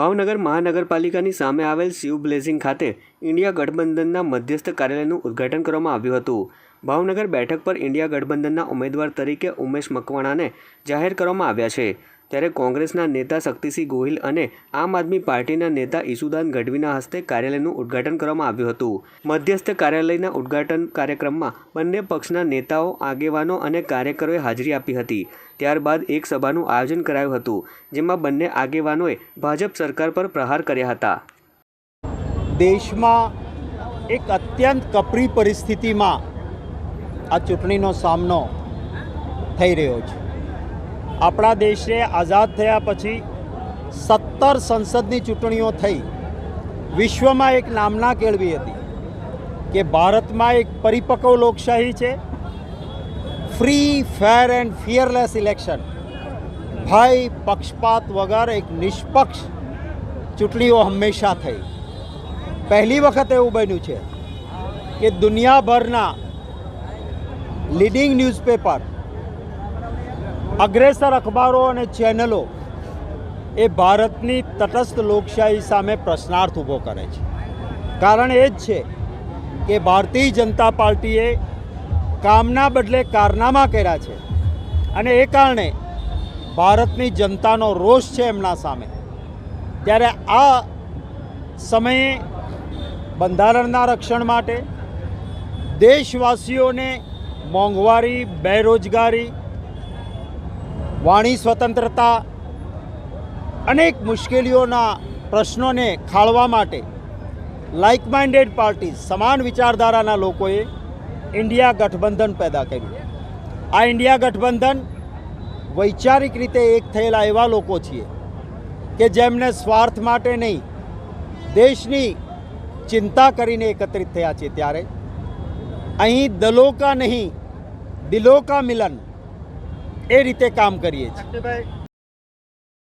ભાવનગર મહાનગરપાલિકાની સામે આવેલ શિવ બ્લેઝિંગ ખાતે ઇન્ડિયા ગઠબંધનના મધ્યસ્થ કાર્યાલયનું ઉદ્ઘાટન કરવામાં આવ્યું હતું. ભાવનગર બેઠક પર ઇન્ડિયા ગઠબંધનના ઉમેદવાર તરીકે ઉમેશ મકવાણાને જાહેર કરવામાં આવ્યા છે. ત્યારે કોંગ્રેસના નેતા શક્તિસિંહ ગોહિલ અને આમ આદમી પાર્ટીના નેતા ઈસુદાન ગઢવીના હસ્તે કાર્યાલયનું ઉદ્ઘાટન કરવામાં આવ્યું હતું. મધ્યસ્થ કાર્યાલયના ઉદ્ઘાટન કાર્યક્રમમાં બંને પક્ષના નેતાઓ, આગેવાનો અને કાર્યકરોએ હાજરી આપી હતી. ત્યારબાદ એક સભાનું આયોજન કરાયું હતું, જેમાં બંને આગેવાનોએ ભાજપ સરકાર પર પ્રહાર કર્યા હતા. દેશમાં એક અત્યંત કપરી પરિસ્થિતિમાં આ ચૂંટણીનો સામનો થઈ રહ્યો છે. આપણા દેશે આઝાદ થયા પછી સત્તર સંસદની ચૂંટણીઓ થઈ. વિશ્વમાં એક નામના કેળવી હતી કે ભારતમાં એક પરિપક્વ લોકશાહી છે. Free fair and fearless election ભય પક્ષપાત વગર એક નિષ્પક્ષ ચૂંટણીઓ હંમેશા થઈ. પહેલી વખત એવું બન્યું છે કે દુનિયાભરના લીડિંગ ન્યૂઝપેપર અગ્રેસર અખબારો અને ચેનલો એ ભારતની તટસ્થ લોકશાહી સામે પ્રશ્નાર્થ ઊભો કરે છે. કારણ એ જ છે કે ભારતીય જનતા પાર્ટીએ કામના બદલે કારનામા કર્યા છે અને એ કારણે ભારતની જનતાનો રોષ છે એમના સામે. ત્યારે આ સમયે બંધારણના રક્ષણ માટે દેશવાસીઓને મોંઘવારી, બેરોજગારી વાણી સ્વતંત્રતા અનેક મુશ્કેલીઓના પ્રશ્નોને ખાળવા માટે લાઇક માઇન્ડેડ પાર્ટી સમાન વિચારધારાના લોકોએ ઇન્ડિયા ગઠબંધન પેદા કર્યું. આ ઇન્ડિયા ગઠબંધન વૈચારિક રીતે એક થયેલા એવા લોકો છીએ કે જેમને સ્વાર્થ માટે નહીં, દેશની ચિંતા કરીને એકત્રિત થયા છે ત્યારે. અહીં દલો કા નહીં દિલો કા મિલન એ રીતે કામ કરીએ છીએ.